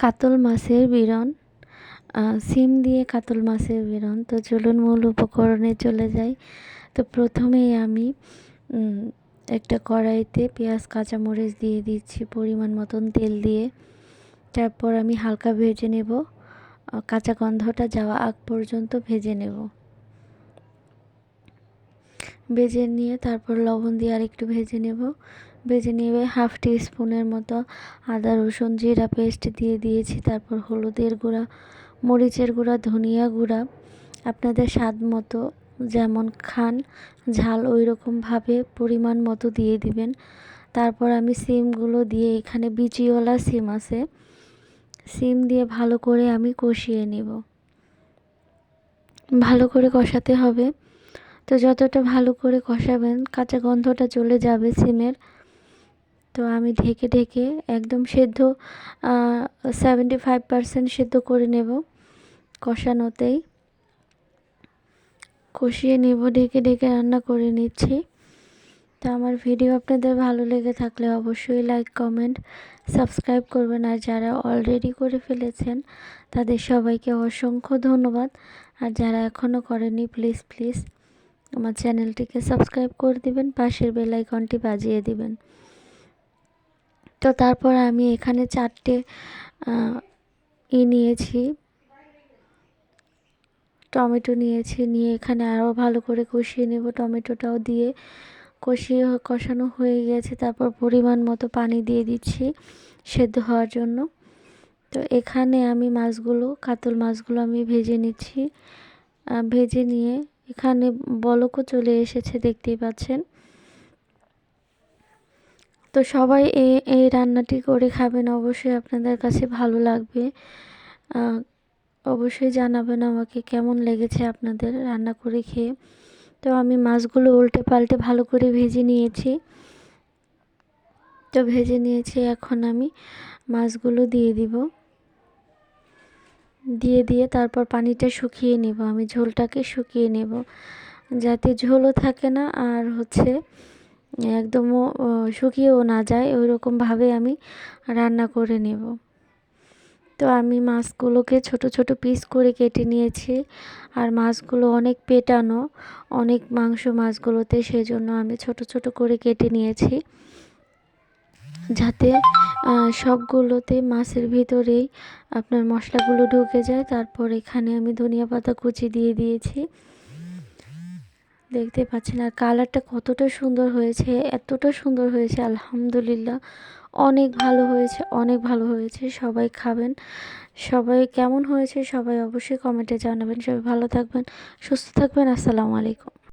কাতল মাছের বিরন সিম দিয়ে কাতল মাছের বিরন। তো চলুন মূল উপকরণে চলে যাই। তো প্রথমেই আমি একটা কড়াইতে পেঁয়াজ, কাঁচামরিচ দিয়ে দিচ্ছি পরিমাণ মতন তেল দিয়ে। তারপর আমি হালকা ভেজে নেব। কাঁচা গন্ধটা যাওয়া আগ পর্যন্ত ভেজে নেব। ভেজে নিয়ে তারপর লবণ দিয়ে আর একটু ভেজে নেব। ভেজে নিয়ে হাফ টি স্পুনের মতো আদা, রসুন, জিরা পেস্ট দিয়ে দিয়েছি। তারপর হলুদের গুঁড়া, মরিচের গুঁড়া, ধনিয়া গুঁড়া। আপনাদের স্বাদ মতো যেমন খান, ঝাল ওই রকমভাবে পরিমাণ মতো দিয়ে দিবেন। তারপর আমি সিমগুলো দিয়ে এখানে বিচিওয়ালা সিম আছে। সিম দিয়ে ভালো করে আমি কষিয়ে নেব। ভালো করে কষাতে হবে। তো যতটা ভালো করে কষাবেন, কাঁচা গন্ধটা চলে যাবে সিমের। তো আমি ঢেকে ঢেকে একদম সেদ্ধ সেভেন্টি ফাইভ পারসেন্ট সেদ্ধ করে নেব কষানোতেই। কষিয়ে নেব, ঢেকে ঢেকে রান্না করে নিচ্ছি। তো আমার ভিডিও আপনাদের ভালো লেগে থাকলে অবশ্যই লাইক কমেন্ট সাবস্ক্রাইব করবেন। আর যারা অলরেডি করে ফেলেছেন, তাদের সবাইকে অসংখ্য ধন্যবাদ। আর যারা এখনও করেনি প্লিজ প্লিজ আমার চ্যানেলটিকে সাবস্ক্রাইব করে দিবেন, পাশের বেল আইকনটি বাজিয়ে দিবেন। তো তারপর আমি এখানে চারটে ই নিয়েছি। টমেটো নিয়েছি, নিয়ে এখানে আরও ভালো করে কষিয়ে নেব। টমেটোটাও দিয়ে কষিয়ে কষানো হয়ে গেছে। তারপর পরিমাণ মতো পানি দিয়ে দিচ্ছি সেদ্ধ হওয়ার জন্য। তো এখানে আমি মাছগুলো, কাতল মাছগুলো আমি ভেজে নিচ্ছি। ভেজে নিয়ে এখানে বলকও চলে এসেছে, দেখতেই পাচ্ছেন। তো সবাই এই এই রান্নাটি করে খাবেন, অবশ্যই আপনাদের কাছে ভালো লাগবে। অবশ্যই জানাবেন আমাকে কেমন লেগেছে আপনাদের রান্না করে খেয়ে। তো আমি মাছগুলো উল্টে পাল্টে ভালো করে ভেজে নিয়েছি। তো ভেজে নিয়েছি, এখন আমি মাছগুলো দিয়ে দিব। দিয়ে দিয়ে তারপর পানিটা শুকিয়ে নেব, আমি ঝোলটাকে শুকিয়ে নেব। যাতে ঝোলও থাকে না, আর হচ্ছে একদমও শুকিয়েও না যায় ওই রকমভাবে আমি রান্না করে নেব। তো আমি মাছগুলোকে ছোট ছোট পিস করে কেটে নিয়েছি, আর মাছগুলো অনেক পেটানো, অনেক মাংস মাছগুলোতে সেই জন্য আমি ছোট ছোট করে কেটে নিয়েছি। যাতে সবগুলোতে মাছের ভিতরেই আপনার মশলাগুলো ঢুকে যায়, তারপর এখানে আমি ধনিয়া পাতা কুচি দিয়ে দিয়েছি। দেখতে পাচ্ছেন আর কালারটা কতটা সুন্দর হয়েছে, এতটা সুন্দর হয়েছে, আলহামদুলিল্লাহ। অনেক ভালো হয়েছে, অনেক ভালো হয়েছে, সবাই খাবেন। সবাই কেমন হয়েছে সবাই অবশ্যই কমেন্টে জানাবেন। সবাই ভালো থাকবেন, সুস্থ থাকবেন, আসসালামু আলাইকুম।